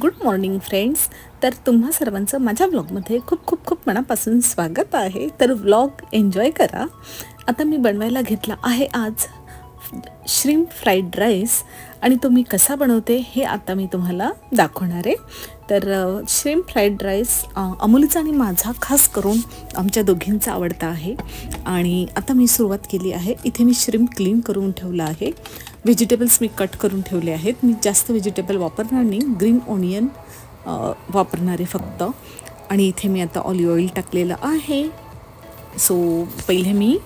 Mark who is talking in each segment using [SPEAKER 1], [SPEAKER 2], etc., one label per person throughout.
[SPEAKER 1] Good morning friends तर तुम्हा सर्वांचं माझ्या ब्लॉगमध्ये खूप खूप खूप मनापासून स्वागत आहे. तर व्लॉग एन्जॉय करा. आता मी बनवायला घेतला आहे आज श्रीम फ्राईड राईस आणि तो मी कसा बनवते हे आता मी तुम्हाला दाखवणार आहे. तर श्रीम फ्राईड राईस अमूलीचा आणि माझा खास करून आमच्या दोघींचा आवडता आहे. आणि आता मी सुरुवात केली आहे. इथे मी श्रीम क्लीन करून ठेवलं आहे. व्हेजिटेबल्स मी कट करून ठेवले आहेत. मी जास्त व्हेजिटेबल वापरणार नाही. ग्रीन ओनियन वापरणार आहे फक्त. आणि इथे मी आता ऑलिव्ह ऑइल टाकलेलं आहे. सो पहिले मी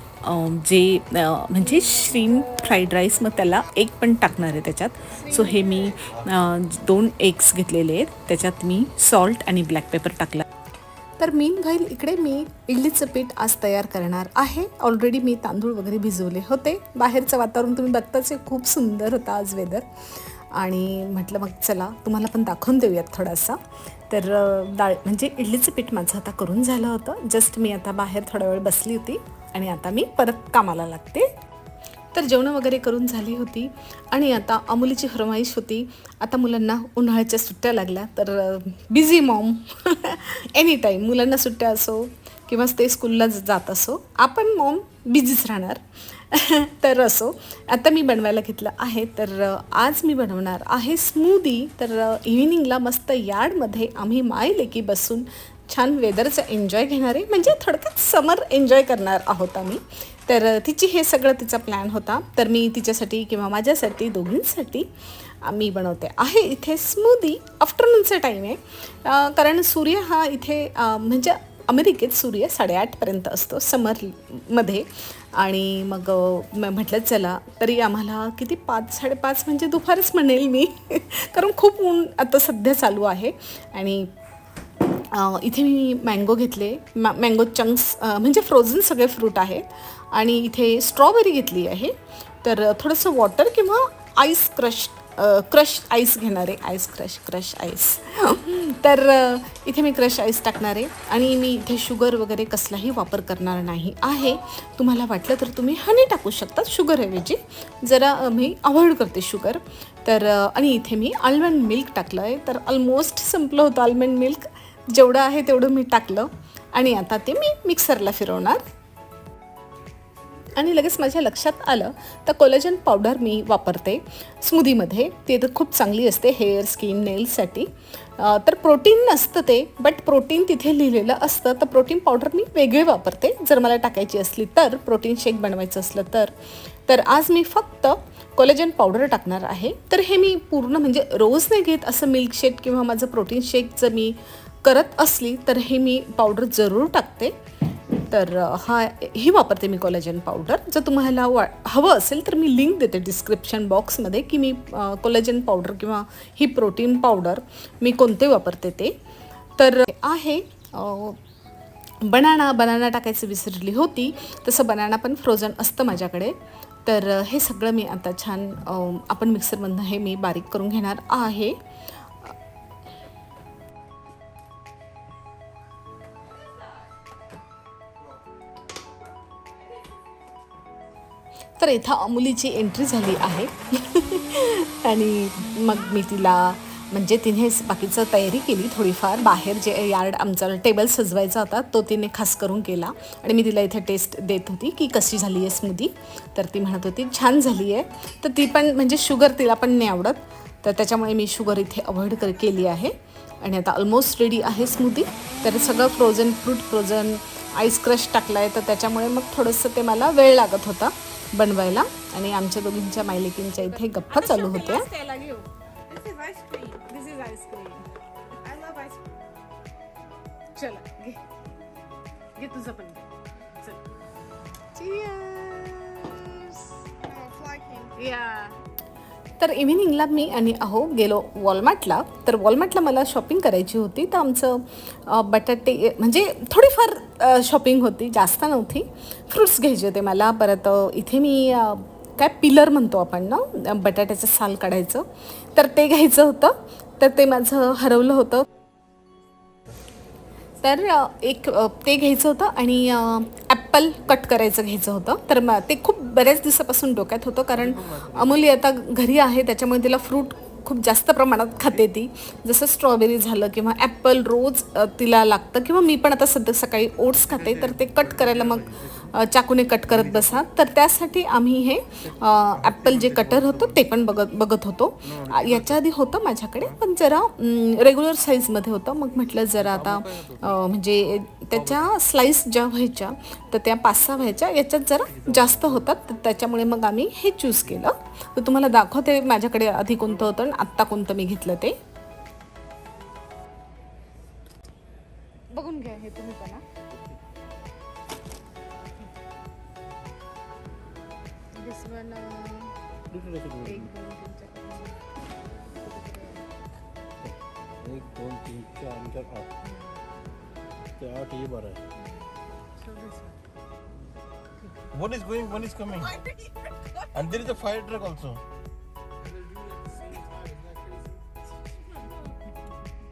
[SPEAKER 1] जे म्हणजे श्रीम फ्राईड राईस मग त्याला एग पण टाकणार आहे त्याच्यात. सो हे मी दोन एग्स घेतलेले आहेत. त्याच्यात मी सॉल्ट आणि ब्लॅक पेपर टाकला तर मीन घाईल इकडे मी इडलीचं पीठ आज तयार करणार आहे. ऑलरेडी मी तांदूळ वगैरे भिजवले होते. बाहेरचं वातावरण तुम्ही बघताच आहे खूप सुंदर होता आज वेदर आणि म्हटलं मग चला तुम्हाला पण दाखवून देऊयात थोडासा. तर डाळ म्हणजे इडलीचं पीठ माझं आता करून झालं होतं. जस्ट मी आता बाहेर थोडा वेळ बसली होती आणि आता मी परत कामाला लागते. तर जेवणं वगैरे करून झाली होती. आणि आता अमुलीची फरमाईश होती. आता मुलांना उन्हाळ्याच्या सुट्ट्या लागल्या. तर बिझी मॉम एनी टाईम मुलांना सुट्ट्या असो किंवा ते स्कूलला जात असो आपण मॉम बिझीच राहणार. तर असो. आता मी बनवायला घेतलं आहे. तर आज मी बनवणार आहे स्मूदी तर इव्हिनिंगला मस्त यार्डमध्ये आम्ही माय लेकी बसून छान वेदरचं एन्जॉय घेणार आहे म्हणजे थोडक्यात समर एन्जॉय करणार आहोत आम्ही. तर तिची हे सगळं तिचा प्लॅन होता. तर मी तिच्यासाठी किंवा माझ्यासाठी दोघींसाठी मी बनवते. आहे इथे स्मूदी आफ्टरनूनचा टाईम आहे. कारण सूर्य हा इथे म्हणजे अमेरिकेत सूर्य साडेआठपर्यंत असतो समरमध्ये आणि मग म- म्हटलं चला तरी आम्हाला किती पाच साडेपाच म्हणजे दुपारच म्हणेल मी. कारण खूप ऊन आता सध्या चालू आहे. आणि इथे मी मँगो घेतले. मॅ मँगो चंक्स म्हणजे फ्रोझन सगळे फ्रूट आहेत. आणि इथे स्ट्रॉबेरी घेतली आहे. तर थोडंसं वॉटर किंवा आईस क्रश क्रश आईस घेणार आहे. आईस क्रश क्रश आईस तर इथे मी क्रश आईस टाकणार आहे. आणि मी इथे शुगर वगैरे कसलाही वापर करणार नाही आहे. तुम्हाला वाटलं तर तुम्ही हनी टाकू शकता शुगरऐवजी जरा मी अवॉइड करते शुगर तर आणि इथे मी आल्मंड मिल्क टाकलं आहे तर ऑलमोस्ट संपलं होतं आल्मंड मिल्क जेवढं आहे तेवढं मी टाकलं. आणि आता ते मी मिक्सरला फिरवणार. आणि लगेच माझ्या लक्षात आलं तर कोलेजन पावडर मी वापरते. स्मूदीमध्ये. ते तर खूप चांगली असते हेअर स्किन नेल्ससाठी तर प्रोटीन नसतं ते बट प्रोटीन तिथे लिहिलेलं असतं. तर प्रोटीन पावडर मी वेगळी वापरते. जर मला टाकायची असली तर प्रोटीन शेक बनवायचं असलं तर. तर आज मी फक्त कोलेजन पावडर टाकणार आहे. तर हे मी पूर्ण म्हणजे रोज नाही घेत. असं मिल्कशेक किंवा माझं प्रोटीन शेक जर मी करत असली तर हे मी पावडर जरूर टाकते. तर हा ही वापरते मी कोलेजन पावडर जर तुम्हाला वा हवं असेल तर मी लिंक देते डिस्क्रिप्शन बॉक्समध्ये की मी कोलेजन पावडर किंवा ही प्रोटीन पावडर मी कोणते वापरते ते. तर आहे बनाना बनाना टाकायचं विसरली होती. तसं बनाना पण फ्रोझन असतं माझ्याकडे. तर हे सगळं मी आता छान आपण मिक्सरमधनं हे मी बारीक करून घेणार आहे. तर इथं अमुलीची एंट्री झाली आहे. आणि मग मी तिला म्हणजे तिने बाकीचं तयारी केली थोडीफार. बाहेर जे यार्ड आमचा टेबल सजवायचा होता तो तिने खास करून केला. आणि मी तिला इथे टेस्ट देत होती की कशी झाली आहे स्मूदी तर ती म्हणत होती छान झाली आहे. तर ती पण म्हणजे शुगर तिला पण नाही आवडत. तर त्याच्यामुळे मी शुगर इथे अवॉइड कर केली आहे. आणि आता ऑलमोस्ट रेडी आहे स्मूदी तर सगळं frozen fruit frozen ice crush टाकला आहे तर त्याच्यामुळे मग थोडंसं ते मला वेळ लागत होता. बनवायला. आणि आमच्या दोघींच्या मायलेकींच्या इथे गप्पा चालू होत्या. तर इव्हिनिंगला मी आणि अहो गेलो वॉलमार्टला. तर वॉलमार्टला मला शॉपिंग करायची होती. तर आमचं बटाटे म्हणजे थोडीफार शॉपिंग होती जास्त नव्हती. फ्रुट्स घ्यायचे होते मला. परत इथे मी काय पिलर म्हणतो आपण ना? बटाट्याचं साल काढायचं. तर ते घ्यायचं होतं. तर ते माझं हरवलं होतं. तर एक ते घ्यायचं होतं आणि ॲप्पल कट करायचं घ्यायचं होतं. तर मग ते खूप बऱ्याच दिवसापासून डोक्यात होतं कारण अमूल्य आता घरी आहे. त्याच्यामुळे तिला फ्रूट खूप जास्त प्रमाणात खाते ती. जसं स्ट्रॉबेरी झालं किंवा ॲपल रोज तिला लागतं किंवा मी पण आता सध्या सकाळी ओट्स खाते तर ते कट करायला मग चाकूने कट करत बसा. तर त्यासाठी आम्ही हे ॲपल जे कटर होतं ते पण बघत बघत होतो. याच्या आधी होतं माझ्याकडे पण जरा रेग्युलर साईजमध्ये होतं. मग म्हटलं जरा आता म्हणजे त्याच्या स्लाईस ज्या व्हायच्या तर त्या पाच सहा व्हायच्या. याच्यात जरा जास्त होतात तर त्याच्यामुळे मग आम्ही हे चूज केलं. तर तुम्हाला दाखवते माझ्याकडे आधी कोणतं होतं आणि आत्ता कोणतं मी घेतलं ते.
[SPEAKER 2] uh, एक दोन तीन चार
[SPEAKER 3] एक दोन तीन चार चार आठ ते आठ हे बरं आहे
[SPEAKER 2] So this one.
[SPEAKER 3] One is going, one is coming. And there is a fire truck also.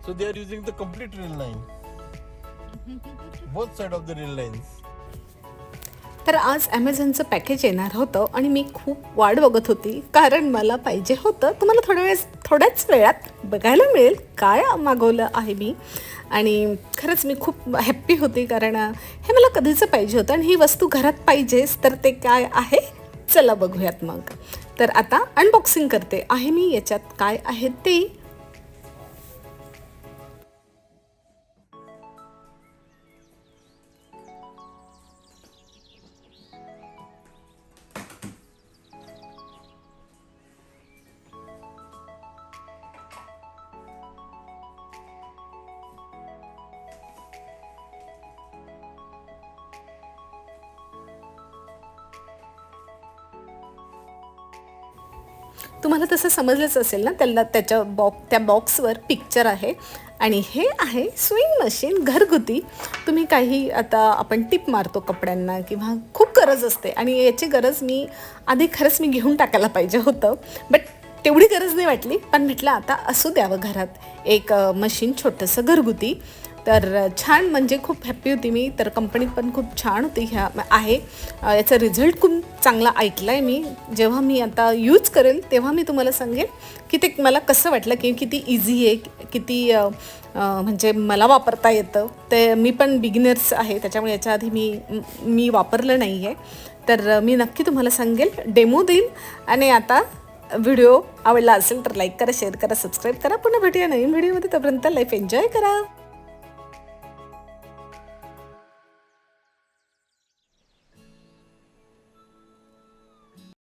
[SPEAKER 3] So they are using the complete rail line. Both side of the rail lines.
[SPEAKER 1] तर आज ॲमेझॉनचं पॅकेज येणार होतं आणि मी खूप वाट बघत होती कारण मला पाहिजे होतं. तुम्हाला थोड्या वेळेस थोड्याच वेळात बघायला मिळेल काय मागवलं आहे मी. आणि खरंच मी खूप हॅप्पी होती कारण हे मला कधीचं पाहिजे होतं आणि ही वस्तू घरात पाहिजेच तर ते काय आहे? चला बघूयात मग. तर आता अनबॉक्सिंग करते. आहे मी याच्यात काय आहे ते तुम्हाला तसं समजलंच असेल ना त्याला त्याच्या बॉक्स त्या बॉक्सवर पिक्चर आहे. आणि हे आहे स्विंग मशीन घरगुती. तुम्ही काही आता आपण टिप मारतो कपड्यांना किंवा खूप गरज असते. आणि याची गरज मी आधी खरंच मी घेऊन टाकायला पाहिजे होतं. बट तेवढी गरज नाही वाटली. पण म्हटलं आता असू द्यावं घरात. एक मशीन छोटंसं घरगुती. तर छान म्हणजे खूप हॅप्पी होती मी. तर कंपनीत पण खूप छान होती ह्या आहे. याचा रिझल्ट खूप चांगला ऐकला आहे मी. जेव्हा मी आता यूज करेल तेव्हा मी तुम्हाला सांगेन की ते मला कसं वाटलं की किती इझी आहे किती म्हणजे मला वापरता येतं. ते मी पण बिगिनर्स आहे त्याच्यामुळे याच्या आधी मी मी वापरलं नाही आहे तर मी नक्की तुम्हाला सांगेल डेमो देईल आणि आता व्हिडिओ आवडला असेल तर लाईक करा शेअर करा सबस्क्राईब करा. पुन्हा भेटूया नवीन व्हिडिओमध्ये तोपर्यंत लाईफ एन्जॉय करा.